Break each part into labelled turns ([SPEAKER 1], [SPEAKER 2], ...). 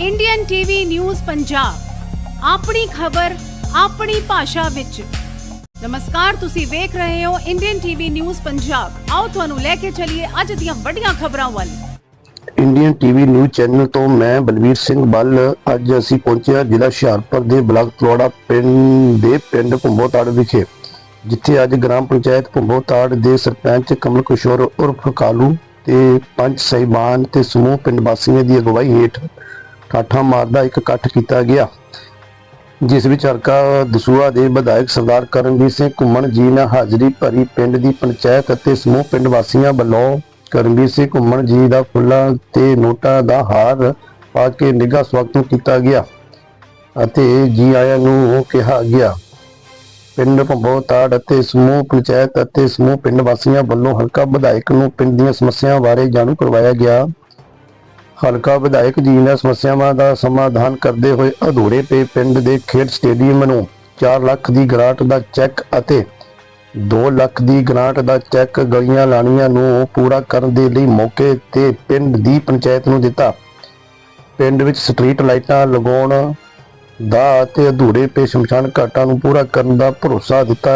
[SPEAKER 1] Indian TV news Punjab ਆਪਣੀ ਖਬਰ, ਆਪਣੀ ਭਾਸ਼ਾ ਵਿੱਚ। ਨਮਸਕਾਰ, ਤੁਸੀਂ ਵੇਖ ਰਹੇ ਹੋ ਇੰਡੀਅਨ ਟੀਵੀ ਨਿਊਜ਼ ਪੰਜਾਬ ਆਓ ਤੁਹਾਨੂੰ ਲੈ ਕੇ ਚੱਲੀਏ ਅੱਜ ਦੀਆਂ ਵੱਡੀਆਂ ਖਬਰਾਂ ਵੱਲ।
[SPEAKER 2] ਇੰਡੀਅਨ ਟੀਵੀ ਨਿਊਜ਼ ਚੈਨਲ ਤੋਂ ਮੈਂ ਬਲਵੀਰ ਸਿੰਘ ਬੱਲ ਅੱਜ ਅਸੀਂ ਪਹੁੰਚੇ ਹਾਂ ਜ਼ਿਲ੍ਹਾ ਹੁਸ਼ਿਆਰਪੁਰ ਦੇ ਬਲਾਕ ਤਲੋੜਾ ਪਿੰਡ ਦੇ ਪਿੰਡ ਭੁੰਬੋਤਾੜ ਵਿਖੇ, ਜਿੱਥੇ ਅੱਜ ਗ੍ਰਾਮ ਪੰਚਾਇਤ ਭੁੰਬੋਤਾੜ ਦੇ ਸਰਪੰਚ ਕਮਲ ਕਿਸ਼ੋਰ ਉਰਫ ਕਾਲੂ ਤੇ ਪੰਚ ਸਹਿਬਾਨ ਤੇ ਸਮੂਹ ਪਿੰਡ ਵਾਸੀਆਂ ਦੀ ਅਗਵਾਈ ਹੇਠ ਠਾਠਾ ਮਾਰਦਾ ਇੱਕ ਇਕੱਠ ਕੀਤਾ ਗਿਆ, ਜਿਸ ਵਿੱਚ ਹਲਕਾ ਦਸੂਆ ਦੇ ਵਿਧਾਇਕ ਸਰਦਾਰ ਕਰਮਵੀਰ ਸਿੰਘ ਘੁੰਮਣ ਜੀ ਨੇ ਹਾਜ਼ਰੀ ਭਰੀ ਪਿੰਡ ਦੀ ਪੰਚਾਇਤ ਅਤੇ ਸਮੂਹ ਪਿੰਡ ਵਾਸੀਆਂ ਵੱਲੋਂ ਕਰਮਵੀਰ ਸਿੰਘ ਘੁੰਮਣ ਜੀ ਦਾ ਫੁੱਲਾਂ ਤੇ ਨੋਟਾਂ ਦਾ ਹਾਰ ਪਾ ਕੇ ਨਿੱਘਾ ਸਵਾਗਤ ਕੀਤਾ ਗਿਆ ਅਤੇ ਜੀ ਆਇਆਂ ਨੂੰ ਕਿਹਾ ਗਿਆ। ਪਿੰਡ ਭੰਬੋਤਾੜ ਅਤੇ ਸਮੂਹ ਪੰਚਾਇਤ ਅਤੇ ਸਮੂਹ ਪਿੰਡ ਵਾਸੀਆਂ ਵੱਲੋਂ ਹਲਕਾ ਵਿਧਾਇਕ ਨੂੰ ਪਿੰਡ ਦੀਆਂ ਸਮੱਸਿਆਵਾਂ ਬਾਰੇ ਜਾਣੂ ਕਰਵਾਇਆ ਗਿਆ। ਹਲਕਾ ਵਿਧਾਇਕ ਜੀ ਨੇ ਸਮੱਸਿਆਵਾਂ ਦਾ ਸਮਾਧਾਨ ਕਰਦੇ ਹੋਏ ਅਧੂਰੇ ਪਏ ਪਿੰਡ ਦੇ ਖੇਡ ਸਟੇਡੀਅਮ ਨੂੰ 4 ਲੱਖ ਦੀ ਗ੍ਰਾਂਟ ਦਾ ਚੈੱਕ ਅਤੇ 2 ਲੱਖ ਦੀ ਗ੍ਰਾਂਟ ਦਾ ਚੈੱਕ ਗਲੀਆਂ ਲਾਣੀਆਂ ਨੂੰ ਪੂਰਾ ਕਰਨ ਦੇ ਲਈ ਮੌਕੇ ਤੇ ਪਿੰਡ ਦੀ ਪੰਚਾਇਤ ਨੂੰ ਦਿੱਤਾ। ਪਿੰਡ ਵਿੱਚ ਸਟਰੀਟ ਲਾਈਟਾਂ ਲਗਾਉਣ ਦਾ ਅਤੇ ਅਧੂਰੇ ਪੇ ਸ਼ਮਸ਼ਾਨ ਘਾਟਾਂ ਨੂੰ ਪੂਰਾ ਕਰਨ ਦਾ ਭਰੋਸਾ ਦਿੱਤਾ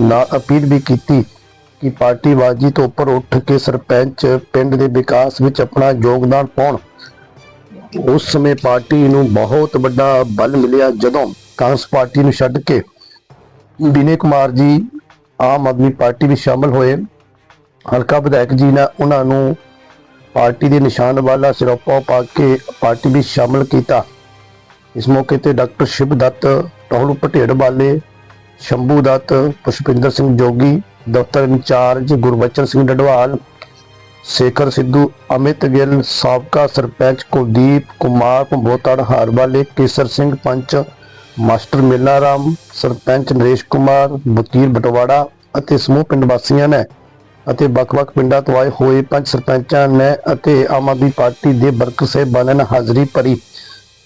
[SPEAKER 2] ਨਾਲ ਅਪੀਲ ਵੀ ਕੀਤੀ। ਕਿ ਪਾਰਟੀਬਾਜ਼ੀ ਤੋਂ ਉੱਪਰ ਉੱਠ ਕੇ ਸਰਪੰਚ ਪਿੰਡ ਦੇ ਵਿਕਾਸ ਵਿੱਚ ਆਪਣਾ ਯੋਗਦਾਨ ਪਾਉਣ। ਉਸ ਸਮੇਂ ਪਾਰਟੀ ਨੂੰ ਬਹੁਤ ਵੱਡਾ ਬਲ ਮਿਲਿਆ ਜਦੋਂ ਕਾਂਗਰਸ ਪਾਰਟੀ ਨੂੰ ਛੱਡ ਕੇ ਵਿਨੇ ਕੁਮਾਰ ਜੀ ਆਮ ਆਦਮੀ ਪਾਰਟੀ ਵਿੱਚ ਸ਼ਾਮਲ ਹੋਏ। ਹਲਕਾ ਵਿਧਾਇਕ ਜੀ ਨੇ ਉਹਨਾਂ ਨੂੰ ਪਾਰਟੀ ਦੇ ਨਿਸ਼ਾਨ ਵਾਲਾ ਸਿਰੋਪਾ ਪਾ ਕੇ ਪਾਰਟੀ ਵਿੱਚ ਸ਼ਾਮਲ ਕੀਤਾ। ਇਸ ਮੌਕੇ ਤੇ ਡਾਕਟਰ ਸ਼ਿਵ ਦੱਤ ਟੋਹਲੂ ਪਟੇੜ ਵਾਲੇ, ਸ਼ੰਭੂ ਦੱਤ, ਪੁਸ਼ਪਿੰਦਰ ਸਿੰਘ ਜੋਗੀ ਦਫ਼ਤਰ ਇੰਚਾਰਜ ਗੁਰਬਚਨ ਸਿੰਘ ਡਡਵਾਲ, ਸੇਖਰ ਸਿੱਧੂ, ਅਮਿਤ ਗਿੱਲ, ਸਾਬਕਾ ਸਰਪੰਚ ਕੁਲਦੀਪ ਕੁਮਾਰ ਭੰਬੋਤੜ ਹਾਰਵਾਲੇ ਕੇਸਰ ਸਿੰਘ ਪੰਚ, ਮਾਸਟਰ ਮੇਲਾ ਰਾਮ, ਸਰਪੰਚ ਨਰੇਸ਼ ਕੁਮਾਰ, ਵਕੀਲ ਬਟਵਾੜਾ ਅਤੇ ਸਮੂਹ ਪਿੰਡ ਵਾਸੀਆਂ ਨੇ ਅਤੇ ਵੱਖ-ਵੱਖ ਪਿੰਡਾਂ ਤੋਂ ਆਏ ਹੋਏ ਪੰਜ ਸਰਪੰਚਾਂ ਨੇ ਅਤੇ ਆਮ ਆਦਮੀ ਪਾਰਟੀ ਦੇ ਵਰਕਰ ਸਾਹਿਬਾਨਾਂ ਨੇ ਹਾਜ਼ਰੀ ਭਰੀ।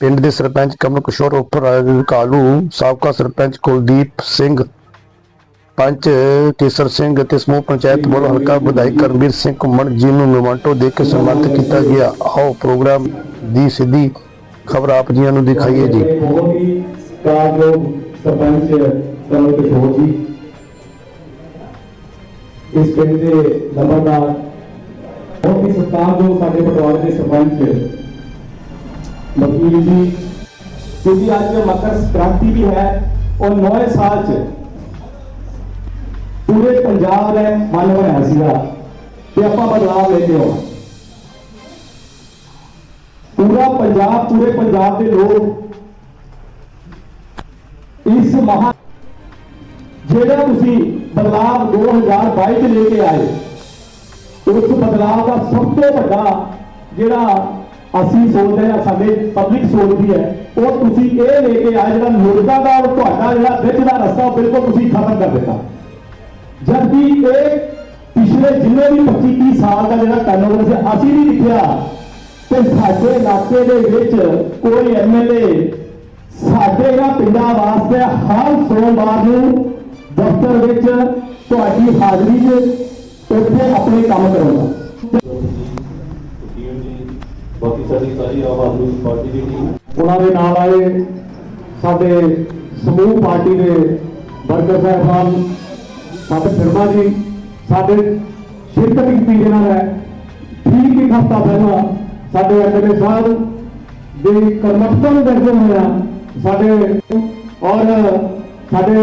[SPEAKER 2] ਪਿੰਡ ਦੇ ਸਰਪੰਚ ਕਮਲ ਕਿਸ਼ੋਰ ਉਪਰ ਕਾਲੂ, ਸਾਬਕਾ ਸਰਪੰਚ ਕੁਲਦੀਪ ਸਿੰਘ ਪੰਚ ਕੇਸਰ ਸਿੰਘ ਅਤੇ ਸਮੂਹ ਪੰਚਾਇਤ ਵੱਲੋਂ ਹਲਕਾ ਵਿਧਾਇਕ ਕਰਮਵੀਰ ਸਿੰਘ ਘੁੰਮਣ ਜੀ ਨੂੰ ਨਿਮੰਟੋ ਦੇ ਕੇ ਸਨਮਾਨਿਤ ਕੀਤਾ ਗਿਆ। ਆਓ ਪ੍ਰੋਗਰਾਮ ਦੀ ਸਿੱਧੀ ਖਬਰ ਆਪ ਜੀਆਂ ਨੂੰ ਦਿਖਾਈਏ ਜੀ।
[SPEAKER 3] ਬਹੁਤ ਹੀ ਕਾਰਜੋਗ ਸਰਪੰਚ ਕਮਲ ਕਿਸ਼ੋਰ ਜੀ ਇਸ ਪਿੰਡ ਦੇ ਨੰਬਰਦਾਰ ਬਹੁਤ ਹੀ ਸਤਿਕਾਰਯੋਗ ਸਾਡੇ ਪਟਵਾਰੇ ਦੇ ਸਰਪੰਚ ਵਕੀਲ ਜੀ, ਕਿਉਂਕਿ ਅੱਜ ਮਕਰ ਸੰਕ੍ਰਾਂਤੀ ਵੀ ਹੈ ਔਰ ਨਵੇਂ ਸਾਲ ਚ ਪੂਰੇ ਪੰਜਾਬ ਨੇ ਮਨ ਬਣਾਇਆ ਸੀਗਾ ਕਿ ਆਪਾਂ ਬਦਲਾਅ ਲੈ ਕੇ ਆਉਣਾ। ਪੂਰਾ ਪੰਜਾਬ, ਪੂਰੇ ਪੰਜਾਬ ਦੇ ਲੋਕ ਇਸ ਮਹਾ ਜਿਹੜਾ ਤੁਸੀਂ ਬਦਲਾਅ 2022 ਚ ਲੈ ਕੇ ਆਏ, ਉਸ ਬਦਲਾਅ ਦਾ ਸਭ ਤੋਂ ਵੱਡਾ ਜਿਹੜਾ ਅਸੀਂ ਸੋਚਦੇ ਹਾਂ, ਸਾਡੇ ਪਬਲਿਕ ਸੋਚਦੀ ਹੈ, ਉਹ ਤੁਸੀਂ ਇਹ ਲੈ ਕੇ ਆਏ ਜਿਹੜਾ ਲੋਕਾਂ ਦਾ ਔਰ ਤੁਹਾਡਾ ਜਿਹੜਾ ਵਿੱਚ ਦਾ ਰਸਤਾ ਉਹ ਬਿਲਕੁਲ ਤੁਸੀਂ ਖਤਮ ਕਰ ਦਿੱਤਾ। ਜਦਕਿ ਇਹ ਪਿਛਲੇ ਜਿੰਨੇ ਵੀ 25 30 ਸਾਲ ਦਾ ਜਿਹੜਾ ਟਰਨਓਵਰ ਸੀ ਅਸੀਂ ਨਹੀਂ ਦੇਖਿਆ ਤੇ ਸਾਡੇ ਇਲਾਕੇ ਦੇ ਵਿੱਚ ਕੋਈ ਐਮਐਲਏ ਸਾਡੇ ਇਹਨਾਂ ਪਿੰਡਾਂ ਵਾਸਤੇ ਹਰ ਸੋਮਵਾਰ ਨੂੰ ਦਫ਼ਤਰ ਵਿੱਚ ਤੁਹਾਡੀ ਹਾਜ਼ਰੀ 'ਚ ਉੱਥੇ ਆਪਣੇ ਕੰਮ ਕਰਾਉਂਦਾ।
[SPEAKER 4] ਵਕੀਲ ਜੀ ਬਾਕੀ ਸਾਡੀ ਸਾਰੀ ਆਮ ਆਦਮੀ ਪਾਰਟੀ ਦੀ ਟੀਮ
[SPEAKER 3] ਉਹਨਾਂ ਦੇ ਨਾਲ ਆਏ ਸਾਡੇ ਸਮੂਹ ਪਾਰਟੀ ਦੇ ਵਰਕਰ ਸਾਹਿਬਾਨ ਸਾਡੇ ਫਿਰਮਾ ਜੀ, ਸਾਡੇ ਸ਼ਿਰਕਤ ਕੀਤੀ ਜਿਹਨਾਂ ਨੇ, ਠੀਕ ਹੀ ਹਫ਼ਤਾ ਪਹਿਲਾਂ ਸਾਡੇ ਐਮਐਲਏ ਸਾਹਿਬ ਦੇ ਕਰਮਠਤਾ ਨੂੰ ਦੇਖਦੇ ਹੋਇਆ, ਸਾਡੇ ਔਰ ਸਾਡੇ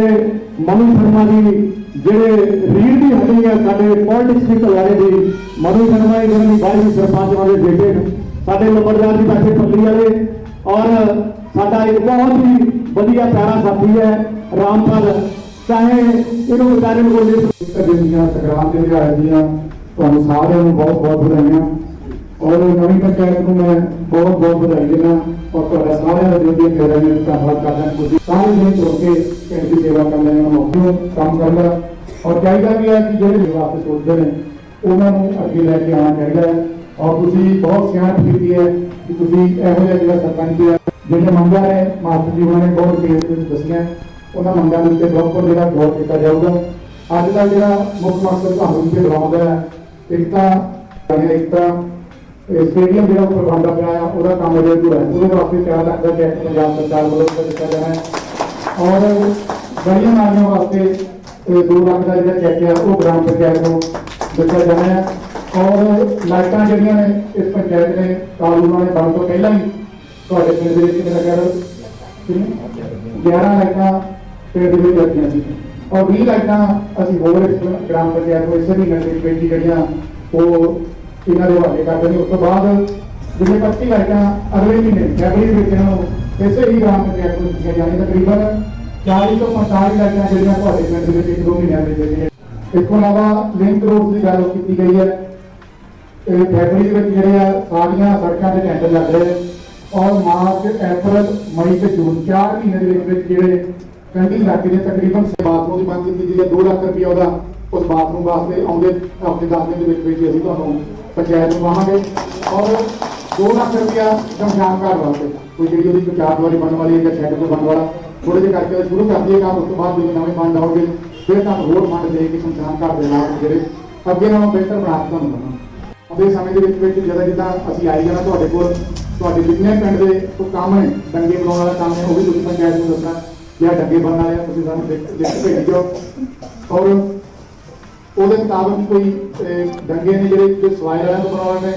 [SPEAKER 3] ਮਨੂ ਸ਼ਰਮਾ ਜੀ, ਜਿਹੜੇ ਰੀੜ ਦੀ ਹੱਡੀ ਹੈ ਸਾਡੇ ਪੋਲਿਟਿਕਸ ਦੇ ਕਲਾਰੇ ਦੀ, ਮਨੂ ਸ਼ਰਮਾ ਜੀ ਜਿਹੜੇ ਬਾਈ ਸਰਪੰਚ ਵਾਲੇ ਬੇਟੇ ਸਾਡੇ ਨੰਬਰਦਾਰ ਜੀ ਬੈਠੇ ਪੱਲੀ ਵਾਲੇ, ਔਰ ਸਾਡਾ ਇੱਕ ਬਹੁਤ ਹੀ ਵਧੀਆ ਪਿਆਰਾ ਸਾਥੀ ਹੈ ਰਾਮਪਾਲ। ਚਾਹੇ ਇਹਨੂੰ ਵਿਚਾਰੇ ਨੂੰ ਕੋਈ
[SPEAKER 5] ਦੀਆਂ ਸੰਗਰਾਮ ਦੇ ਦਿਹਾੜੇ ਦੀਆਂ ਤੁਹਾਨੂੰ ਸਾਰਿਆਂ ਨੂੰ ਬਹੁਤ ਬਹੁਤ ਵਧਾਈਆਂ ਔਰ ਨਵੀਂ ਪੰਚਾਇਤ ਨੂੰ ਮੈਂ ਬਹੁਤ ਬਹੁਤ ਵਧਾਈ ਦਿੰਦਾ ਔਰ ਤੁਹਾਡਾ ਸਾਰਿਆਂ ਦਾ ਦਿਲ ਦੀਆਂ ਗਹਿਰਾਈਆਂ ਵਿੱਚ ਧੰਨਵਾਦ ਕਰਦਾ ਤੁਸੀਂ ਸਾਰੇ ਦਿਨ ਤੁਰ ਕੇ ਪਿੰਡ ਦੀ ਸੇਵਾ ਕਰਨ ਲਈ ਮੌਕੇ ਕੰਮ ਕਰਦਾ ਔਰ ਚਾਹੀਦਾ ਵੀ ਹੈ ਕਿ ਜਿਹੜੇ ਵੀ ਵਾਸਤੇ ਸੋਚਦੇ ਨੇ ਉਹਨਾਂ ਨੂੰ ਅੱਗੇ ਲੈ ਕੇ ਆਉਣਾ ਚਾਹੀਦਾ ਹੈ ਔਰ ਤੁਸੀਂ ਬਹੁਤ ਸਿਆਣਪ ਕੀਤੀ ਹੈ ਕਿ ਤੁਸੀਂ ਇਹੋ ਜਿਹਾ ਜਿਹੜਾ ਸਰਪੰਚ ਹੈ ਜਿਹੜੇ ਮੰਗਾਂ ਨੇ ਮਾਸਟਰ ਜੀ ਉਹਨਾਂ ਨੇ ਬਹੁਤ ਕੇਸ ਵਿੱਚ ਦੱਸੀਆਂ ਉਹਨਾਂ ਮੰਗਾਂ ਦੇ ਉੱਤੇ ਪ੍ਰੋਪਰ ਜਿਹੜਾ ਗੌਰ ਕੀਤਾ ਜਾਊਗਾ। ਅੱਜ ਦਾ ਜਿਹੜਾ ਮੁੱਖ ਮਕਸਦ ਤੁਹਾਨੂੰ ਇੱਥੇ ਬੁਲਾਉਂਦਾ ਹੈ ਇੱਕ ਤਾਂ ਇੱਕ ਤਾਂ ਸਟੇਡੀਅਮ ਜਿਹੜਾ ਉੱਪਰ ਬਣਦਾ ਪਿਆ ਆ, ਉਹਦਾ ਕੰਮ ਅਜੇ ਅਧੂਰਾ ਹੈ ਉਹਦੇ ਵਾਸਤੇ 4 ਲੱਖ ਦਾ ਚੈੱਕ ਪੰਜਾਬ ਸਰਕਾਰ ਵੱਲੋਂ ਦਿੱਤਾ ਜਾਣਾ ਹੈ। ਔਰ ਗਲੀਆਂ ਨਾਲੀਆਂ ਵਾਸਤੇ 2 ਲੱਖ ਦਾ ਜਿਹੜਾ ਚੈੱਕ ਹੈ ਉਹ ਗ੍ਰਾਮ ਪੰਚਾਇਤ ਨੂੰ ਦਿੱਤਾ ਜਾਣਾ ਹੈ। ਔਰ ਲਾਈਟਾਂ ਜਿਹੜੀਆਂ ਨੇ, ਇਸ ਪੰਚਾਇਤ ਨੇ, ਕਾਨੂੰਨਾਂ ਨੇ ਬਣਨ ਤੋਂ ਪਹਿਲਾਂ ਹੀ ਤੁਹਾਡੇ ਪਿੰਡ ਦੇ ਵਿੱਚ ਮੇਰਾ ਖਿਆਲ 11 ਲਾਈਟਾਂ ਪਿੰਡ ਵੀ ਵਿੱਚ ਲੱਗੀਆਂ ਸੀ। ਔਰ 20 ਲਾਈਟਾਂ ਅਸੀਂ ਹੋਰ ਇਸ ਗ੍ਰਾਮ ਪੰਚਾਇਤ ਨੂੰ ਇਸੇ ਮਹੀਨੇ ਦੇ ਵਿੱਚ ਜਿਹੜੀਆਂ, ਉਹ ਇਹਨਾਂ ਦੇ ਹਵਾਲੇ ਕਰ ਦੇਣੀ ਉਸ ਤੋਂ ਬਾਅਦ ਜਿਹੜੇ 25 ਲਾਈਟਾਂ ਅਗਲੇ ਮਹੀਨੇ ਫੈਬਰੀ ਦੇ ਵਿੱਚ ਇਹਨਾਂ ਨੂੰ ਇਸੇ ਹੀ ਗ੍ਰਾਮ ਪੰਚਾਇਤ ਨੂੰ ਦਿੱਤੀਆਂ ਜਾਣੀਆਂ, ਤਕਰੀਬਨ 40 ਤੋਂ 45 ਲਾਈਟਾਂ ਜਿਹੜੀਆਂ ਤੁਹਾਡੇ ਪਿੰਡ ਦੇ ਵਿੱਚ ਇੱਕ ਦੋ ਮਹੀਨਿਆਂ ਦੇ ਵਿੱਚ ਇਸ ਤੋਂ ਇਲਾਵਾ ਲਿੰਕ ਰੋਡ ਦੀ ਗੱਲ ਕੀਤੀ ਗਈ ਹੈ। ਇਹ ਫੈਬਰੀ ਦੇ ਵਿੱਚ ਜਿਹੜੇ ਆ, ਸਾਰੀਆਂ ਸੜਕਾਂ ਦੇ ਟੈਂਡਰ ਲੱਗ ਰਹੇ ਔਰ ਮਾਰਚ ਅਪ੍ਰੈਲ ਮਈ ਤੇ ਜੂਨ ਚਾਰ ਮਹੀਨੇ ਦੇ ਵਿੱਚ ਜਿਹੜੇ ਕੰਢੀ ਇਲਾਕੇ ਦੇ ਤਕਰੀਬਨ ਬਾਥਰੂਮ ਦੀ ਮੰਗ ਕੀਤੀ ਗਈ ਹੈ 2 ਲੱਖ ਰੁਪਏ ਉਹਦਾ ਉਸ ਬਾਥਰੂਮ ਵਾਸਤੇ ਆਉਂਦੇ ਹਫ਼ਤੇ ਦਸ ਦਿਨ ਦੇ ਵਿੱਚ ਵਿੱਚ ਅਸੀਂ ਤੁਹਾਨੂੰ, ਪੰਚਾਇਤ ਨੂੰ ਕਹਾਂਗੇ ਔਰ 2 ਲੱਖ ਰੁਪਇਆ ਸ਼ਮਸ਼ਾਨ ਘਾਟ ਵਾਸਤੇ, ਕੋਈ ਜਿਹੜੀ ਉਹਦੀ ਚਾਰ ਦੁਆਰੀ ਬਣਨ ਵਾਲੀ ਹੈ ਜਾਂ ਛੱਡ ਤੋਂ ਬਣਨ ਵਾਲਾ ਥੋੜੇ ਜਿਹਾ ਕਰਕੇ ਸ਼ੁਰੂ ਕਰ ਦਈਏ ਕੰਮ ਉਸ ਤੋਂ ਬਾਅਦ ਜਦੋਂ ਨਵੇਂ ਫੰਡ ਆਉਣਗੇ ਫਿਰ ਤੁਹਾਨੂੰ ਹੋਰ ਫੰਡ ਦੇ ਕੇ ਸ਼ਮਸ਼ਾਨ ਘਾਟ ਦੇ ਨਾਲ ਜਿਹੜੇ ਅੱਗੇ ਨਾਲੋਂ ਬਿਹਤਰ ਬਣਾ ਕੇ ਤੁਹਾਨੂੰ ਦਵਾਂਗੇ ਸਮੇਂ ਦੇ ਵਿੱਚ ਵਿੱਚ ਜਦੋਂ ਜਿੱਦਾਂ ਅਸੀਂ ਆਈ ਜਾਣਾ ਤੁਹਾਡੇ ਕੋਲ, ਤੁਹਾਡੇ ਜਿੰਨੇ ਪਿੰਡ ਦੇ ਕੋਈ ਕੰਮ ਨੇ ਡੰਗੇ ਬਣਾਉਣ ਵਾਲਾ ਕੰਮ ਹੈ ਉਹ ਵੀ ਤੁਸੀਂ ਪੰਚਾਇਤ ਨੂੰ ਦੱਸਣਾ। ਜਾਂ ਡੰਗੇ ਬਣਨ ਵਾਲੇ ਤੁਸੀਂ ਸਾਨੂੰ ਲਿਖ ਭੇਜ। ਦਿਓ ਔਰ ਉਹਦੇ ਮੁਤਾਬਕ ਕੋਈ ਡੰਗੇ ਨੇ ਜਿਹੜੇ ਜੋ ਸਵਾਈ ਵਾਲਿਆਂ ਤੋਂ ਬਣਾਉਣੇ ਨੇ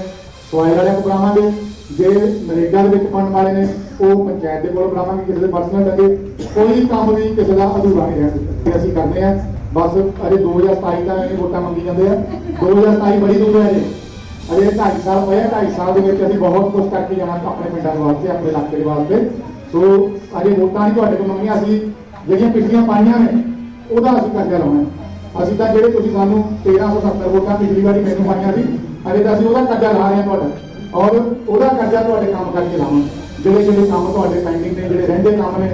[SPEAKER 5] ਸਵਾਈ ਵਾਲਿਆਂ ਤੋਂ ਬਣਾਵਾਂਗੇ। ਜੇ ਨਰੇਗਾ ਦੇ ਵਿੱਚ ਬਣਨ ਵਾਲੇ ਨੇ, ਉਹ ਪੰਚਾਇਤ ਦੇ ਕੋਲ ਬਣਾਵਾਂਗੇ, ਕਿਸੇ ਦੇ ਪਰਸਨਲ ਡੰਗੇ ਕੋਈ ਕੰਮ ਵੀ ਕਿਸੇ ਦਾ ਅਧੂਰਾ ਨਹੀਂ ਰਹਿਣ ਅਸੀਂ ਕਰਦੇ ਹਾਂ। ਬਸ ਅਜੇ 2027 ਦਾ ਇਹ ਵੋਟਾਂ ਮੰਗੀ ਜਾਂਦੇ ਆ। 2027 ਬੜੀ ਦੂਰ ਹੈ ਜੀ ਅਜੇ 2.5 ਸਾਲ ਹੋਏ ਆ 2.5 ਸਾਲ ਦੇ ਵਿੱਚ ਅਸੀਂ ਬਹੁਤ ਕੁਝ ਕਰਕੇ ਜਾਣਾ ਆਪਣੇ ਪਿੰਡਾਂ ਦੇ ਵਾਸਤੇ, ਆਪਣੇ ਇਲਾਕੇ ਦੇ ਵਾਸਤੇ। ਸੋ ਅਜੇ ਵੋਟਾਂ ਨਹੀਂ ਤੁਹਾਡੇ ਕੋਲ ਮੰਗੀਆਂ, ਅਸੀਂ ਜਿਹੜੀਆਂ ਪਿਛਲੀਆਂ ਪਾਈਆਂ ਨੇ, ਉਹਦਾ ਅਸੀਂ ਕਰਜ਼ਾ ਲਾਉਣਾ ਅਸੀਂ ਤਾਂ ਜਿਹੜੇ ਤੁਸੀਂ ਸਾਨੂੰ 1370 ਵੋਟਾਂ ਪਿਛਲੀ ਵਾਰੀ ਮੈਨੂੰ ਪਾਈਆਂ ਸੀ, ਅਜੇ ਤਾਂ ਅਸੀਂ ਉਹਦਾ ਕਰਜ਼ਾ ਲਾ ਰਹੇ ਹਾਂ ਤੁਹਾਡਾ। ਔਰ ਉਹਦਾ ਕਰਜ਼ਾ ਤੁਹਾਡੇ ਕੰਮ ਕਰਕੇ ਲਾਵਾਂਗੇ। ਜਿਹੜੇ ਜਿਹੜੇ ਕੰਮ ਤੁਹਾਡੇ ਪੈਂਡਿੰਗ ਨੇ, ਜਿਹੜੇ ਰਹਿੰਦੇ ਕੰਮ ਨੇ